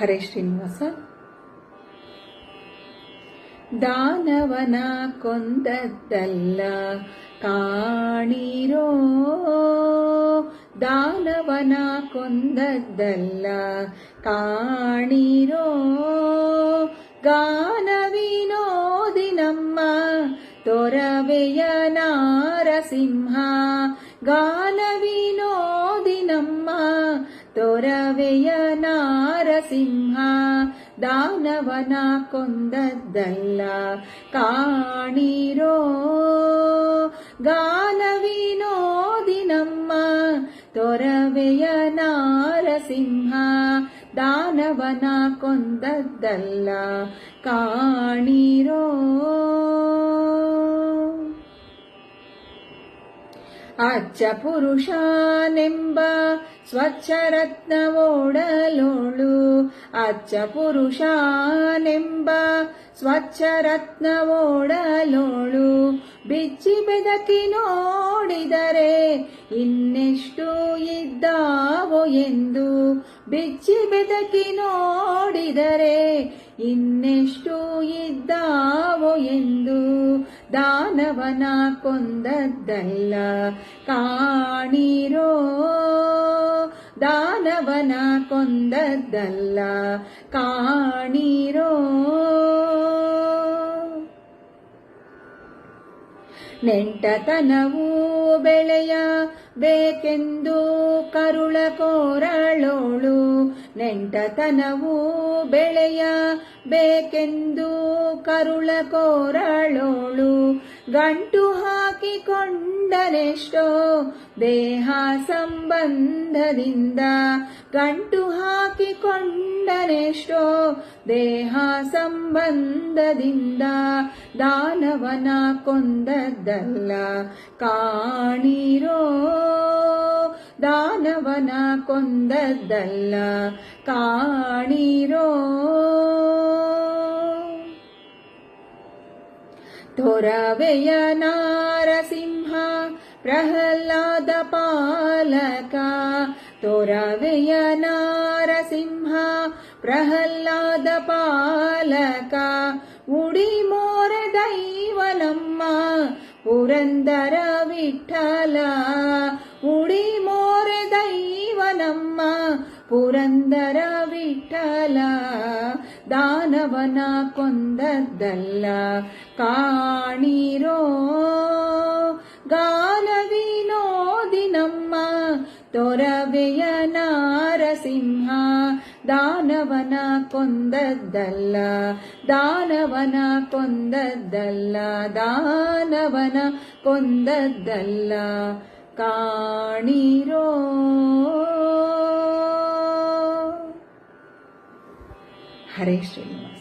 ಹರೇ ಶ್ರೀನಿವಾಸ. ದಾನವನ ಕೊಂದದ್ದಲ್ಲ ಕಾಣಿರೋ? ದಾನವನ ಕೊಂದದ್ದಲ್ಲ ಕಾಣಿರೋ? ಗಾನವಿನೋದಿ ನಮ್ಮ ತೊರವೆಯ ನಾರಸಿಂಹ. ನಮ್ಮ ತೊರವೆಯ ನಾರಸಿಂಹ ದಾನವನ ಕೊಂದದ್ದಲ್ಲ ಕಾಣಿರೋ ಗಾನವಿನೋದಿ ನಮ್ಮ ತೊರವೆಯ ನಾರಸಿಂಹ ದಾನವನ ಕೊಂದದ್ದಲ್ಲ ಕಾಣಿರೋ ಅಚ್ಚ ಪುರುಷನೆಂಬ ಸ್ವಚ್ಛ ರತ್ನವೋಡಲೋಳು ಅಚ್ಚ ಪುರುಷನೆಂಬ ಸ್ವಚ್ಛ ರತ್ನವೋಡಲೋಳು ಬಿಚ್ಚಿ ಬೆದಕಿ ನೋಡಿದರೆ ಇನ್ನೆಷ್ಟು ಇದ್ದಾವೋ ಎಂದು. ಬಿಚ್ಚಿ ಬೆದಕಿ ನೋಡಿದರೆ ಇನ್ನೆಷ್ಟು ಇದ್ದಾವೋ ಎಂದು. ದಾನವನ ಕೊಂದದ್ದಲ್ಲ. ಕಾಣಿರೋ ದಾನವನ ಕೊಂದದ್ದಲ್ಲ. ಕಾಣಿರೋ ನೆಂಟತನವೂ ಬೆಳೆಯ ಬೇಕೆಂದು ಕರುಳ ಕೋರಳೋಳು. ನೆಂಟತನವು ಬೆಳೆಯ ಬೇಕೆಂದು ಕರುಳ ಕೋರಳೋಳು. ಗಂಟು ಹಾಕಿಕೊಂಡನೆಷ್ಟೋ ದೇಹ ಸಂಬಂಧದಿಂದ ಗಂಟು ಹಾಕಿಕೊಂಡನೆಷ್ಟೋ ದೇಹ ಸಂಬಂಧದಿಂದ ದಾನವನ ಕೊಂದದ್ದಲ್ಲ ಕಾಣಿರೋ? ದಾನವನ ಕೊಂದದ್ದಲ್ಲ ಕಾಣಿರೋ? ధురవయ నారసింహ ప్రహ్లాద పాలక. ధురవయ నారసింహ ప్రహ్లాద పాలక. ఉడి మోర దైవలమ్మ పురందర విఠల. ఉడి మోర దైవలమ్మ పురందర విఠల. ದಾನವನ ಕೊಂದದ್ದಲ್ಲ. ಕಾಣಿರೋ ಗಾನವಿನೋದಿ ನಮ್ಮ ತೊರವೆಯ ನಾರಸಿಂಹ. ದಾನವನ ಕೊಂದದ್ದಲ್ಲ ದಾನವನ ಕೊಂದದ್ದಲ್ಲ ದಾನವನ ಕೊಂದದ್ದಲ್ಲ. ಕಾಣಿರೋ ಹರೇ ಶ್ರೀನಿವಾಸ್